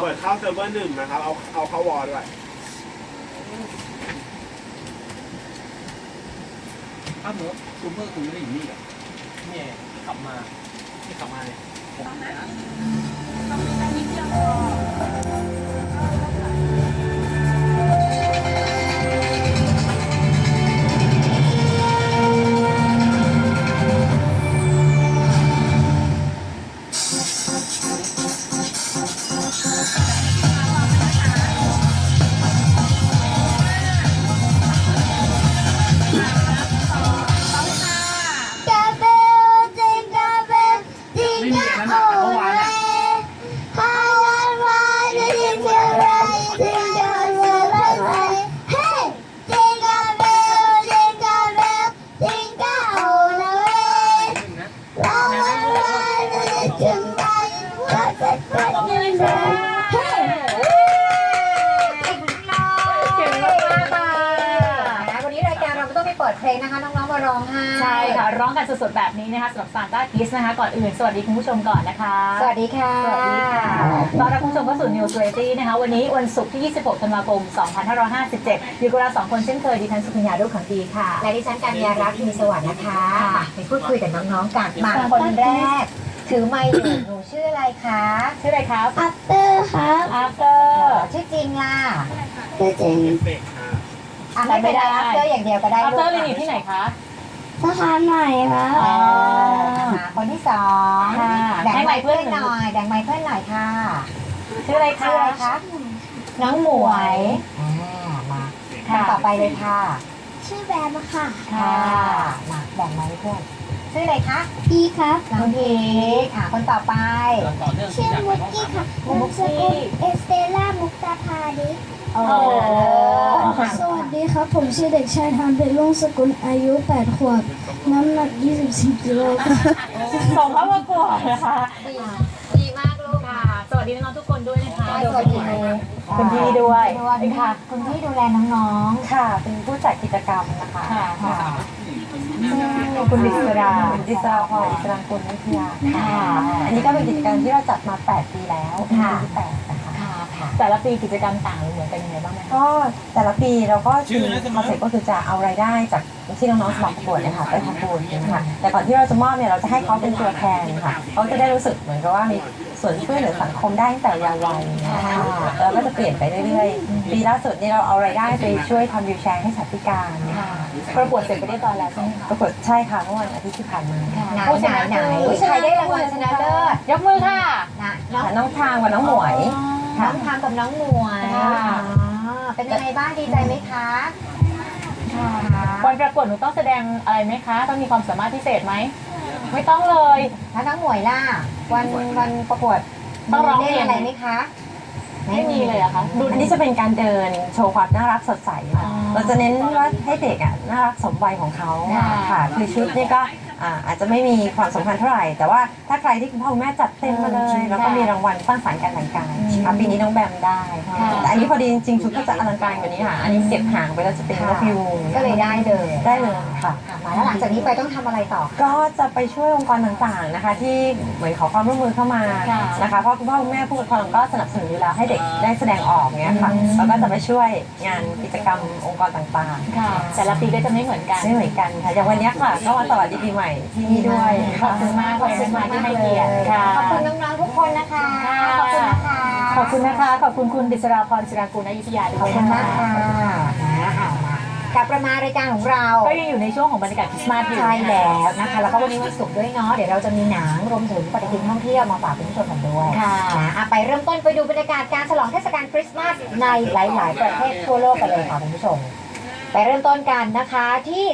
เปิดเข้าเซิร์ฟเวอร์หนึ่งนะครับ เอาเอาเข้าวอลด้วยอ้าวเหรอซูเปอร์คุณไม่ได้อยู่นี่เหรอเนี่ยขับมาที่ขับมาเนี่ย ลงนะคะน้องๆมาร้องไห้ใช่ค่ะ ร้องกันสดๆแบบนี้นะคะสำหรับซานต้าคิสนะคะ ก่อนอื่นสวัสดีคุณผู้ชมก่อนนะคะ สวัสดีค่ะสวัสดีค่ะต้อนรับคุณผู้ชมเข้าสู่ News Variety นะคะ วันนี้วันศุกร์ที่ 26 ธันวาคม 2557 อยู่กับเราสองคนเช่นเคยดิฉันสุพิญญาดุขขังดีค่ะ และดิฉันกัญญารัตน์มีสวัสดิ์นะคะค่ะไปพูดคุยกับน้องๆกันมาค่ะคนแรก ถือไมค์อยู่หนูชื่ออะไรคะชื่ออะไรครับอัปเตอร์ครับ After ชื่อจริงล่ะตัวจริงเฟกค่ะ อะไม่เป็นไรไม่ได้อัปเตอร์อย่างเดียวก็ได้ After ลูกเรียนอยู่ที่ไหนคะ สะพานใหม่ครับอ๋ออ่าคนที่สองค่ะแบ่งให้ไมไมค์ค์เพื่อนเพื่อนหน่อยแบ่งไมค์เพื่อนหน่อยค่ะชื่ออะไรชื่คะออะไรคะน้องหมวยอ่ามาคนค่ะต่อไปเลยค่ะ ชื่อแบมค่ะ ค่ะมาแบ่งไมค์ให้เพื่อนชื่ออะไรคะพีครับ น้องพีคอะคนต่อไป ต่อเนื่องชื่อจากมุกกี้ค่ะมุนามกสกี้กุลเอสเตล่ามุกตาพาดิ โอ้โอ้สวัสดีครับ ผมชื่อเด็กชายทันเป็นลุงสกุลอายุ 8 ขวบ น้ำหนัก 24กิโลครับส่งเข้าประกวดนะคะ ดีมากลูกค่ะ สวัสดีน้องๆทุกคนด้วยนะคะสวัสดีคุณพี่ด้วยคุณพี่ค่ะคุณพี่ดูแลน้องๆ ค่ะ เป็นผู้จัดกิจกรรมนะคะค่ะค่ะคุณดิษราดิสราพรอิสรังกุลวิทยาค่ะ อันนี้ก็เป็นกิจกรรมที่เราจัดมา 8 ปีแล้วค่ะปีที่ แปดนะคะค่ะแต่ละปีกิจกรรมต่างหรือเหมือนกันยังไงบ้างไหมคะก็แต่ละปีเราก็จะมีคอนเซ็ปต์ก็คือจะเอารายได้จากที่น้องๆสมัครประกวดเนี่ยค่ะไปทำบุญนะคะแต่ก่อนที่เราจะมอบเนี่ยเราจะให้เขาเป็นตัวแทนค่ะเขาจะได้รู้สึกเหมือนกับว่ามีส่วนช่วยเหลือสังคมได้ตั้งแต่เยาว์วัยนะคะแล้วก็จะเปลี่ยนไปเรื่อยๆปีล่าสุดนี่เราเอารายได้ไปช่วยทำวิวแชร์ให้สัตว์พิการค่ะประกวดเสร็จไปเรียบร้อยแล้วใช่ไหมคะปรากฏใช่ค่ะเมื่อวันอาทิตย์ที่ผ่านมาไหนผู้ชนะไหนใครได้รางวัลชนะเลิศยกมือค่ะนะน้องน้องทางกับน้องหมวยอ๋อ น้องทางกับน้องหมวยค่ะ อ๋อเป็นยังไงบ้างดีใจไหมคะค่ะวันประกวดหนูต้องแสดงอะไรไหมคะ ต้องมีความสามารถพิเศษไหม ไม่ต้องเลย แล้วน้องหมวยล่ะ วันวันประกวดต้องร้องเพลงล่นอะไรไหมคะไม่มีเลยเหรอะคะ ดูอันนี้จะเป็นการเดินโชว์ความน่ารักสดใสค่ะอ๋อเราจะเน้นว่าให้เด็กอะน่ารักสมวัยของเขาค่ะ ค่ะคือชุดนี่ก็ อ่าอาจจะไม่มีความสำคัญเท่าไหร่ แต่ว่าถ้าใครที่คุณพ่อคุณแม่จัดเต็มมาเลย แล้วก็มีรางวัลสร้างสรรค์การแต่งกายค่ะปีนี้น้องแบมได้แต่อันนี้พอดีจริงๆชุดก็จะอลังการกว่านี้ค่ะ อันนี้เสียบหางไปแล้วจะเป็นนกยูงก็เลยได้เลย ได้เลย ค่ะ มาแล้วหลังจากนี้ไปต้องทำอะไรต่อ ก็จะไปช่วยองค์กรต่างๆนะคะ ที่เหมือนขอความร่วมมือเข้ามาค่ะนะคะเพราะคุณพ่อคุณแม่ผู้ปกครองก็สนับสนุนอยู่แล้วให้เด็กได้แสดงออกเนี้ยค่ะอืม แล้วก็จะไปช่วยงานกิจกรรมองค์กรต่างค่ะ แต่ละปีก็จะไม่เหมือนกันๆไม่เหมือนกันค่ะอย่างวันเนี้ยค่ะก็มาสวัสดีปีใหม่ที่นี่ด้วยขอบคุณมากเลยนะคะที่ให้เกียรติค่ะ ขอบคุณน้องๆทุกคนนะคะขอบคุณนะคะขอบคุณนะคะ ขอบคุณคุณดิษราพรศิรากุลอยุธยาด้ขอบวยคุณนะมากคะค่ะ นะเอามา กลับประมารายการของเรา ก็ยังอยู่ในช่วงของบรรยากาศคริสต์มาสอยู่ใช่แล้วนะคะ แล้วก็วันนี้วันศุกร์ด้วยเนาะ เดี๋ยวเราจะมีหนังรวมถึงปฏิทินท่องเที่ยวมาฝากคุณผู้ชมกันด้วยค่ะนะอะไปเริ่มต้นไปดูบรรยากาศการฉลองเทศกาลคริสต์มาสในหลาย ๆ ประเทศทั่วโลกกันเลยค่ะคุณผู้ชม ไปเริ่มต้นกันนะคะที่